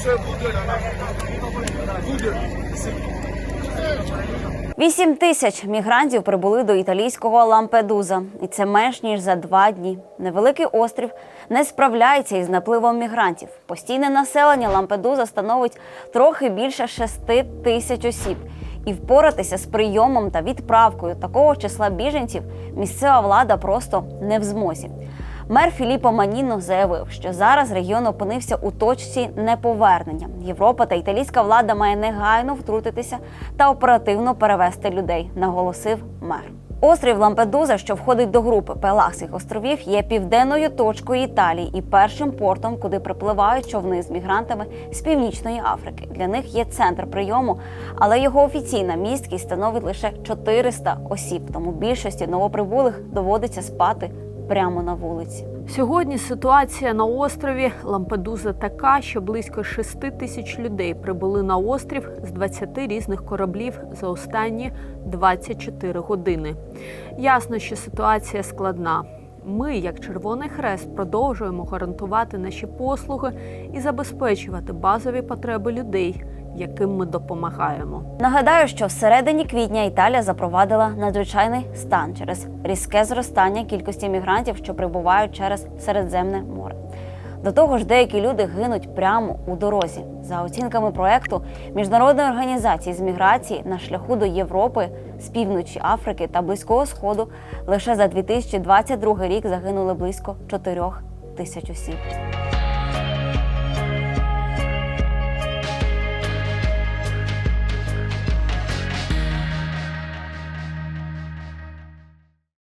все буде. Буде. 8 тисяч мігрантів прибули до італійського Лампедуза, і це менш ніж за два дні. Невеликий острів не справляється із напливом мігрантів. Постійне населення Лампедуза становить трохи більше шести тисяч осіб. І впоратися з прийомом та відправкою такого числа біженців місцева влада просто не в змозі. Мер Філіппо Маніно заявив, що зараз регіон опинився у точці неповернення. Європа та італійська влада має негайно втрутитися та оперативно перевести людей, наголосив мер. Острів Лампедуза, що входить до групи Пелахських островів, є південною точкою Італії і першим портом, куди припливають човни з мігрантами з північної Африки. Для них є центр прийому, але його офіційна місткість становить лише 400 осіб. Тому більшості новоприбулих доводиться спати прямо на вулиці. Сьогодні ситуація на острові Лампедуза така, що близько 6 тисяч людей прибули на острів з 20 різних кораблів за останні 24 години. Ясно, що ситуація складна. Ми, як Червоний Хрест, продовжуємо гарантувати наші послуги і забезпечувати базові потреби людей, яким ми допомагаємо. Нагадаю, що в середині квітня Італія запровадила надзвичайний стан через різке зростання кількості мігрантів, що прибувають через Середземне море. До того ж, деякі люди гинуть прямо у дорозі. За оцінками проекту міжнародної організації з міграції на шляху до Європи з півночі Африки та Близького Сходу лише за 2022 рік загинули близько 4 тисяч осіб.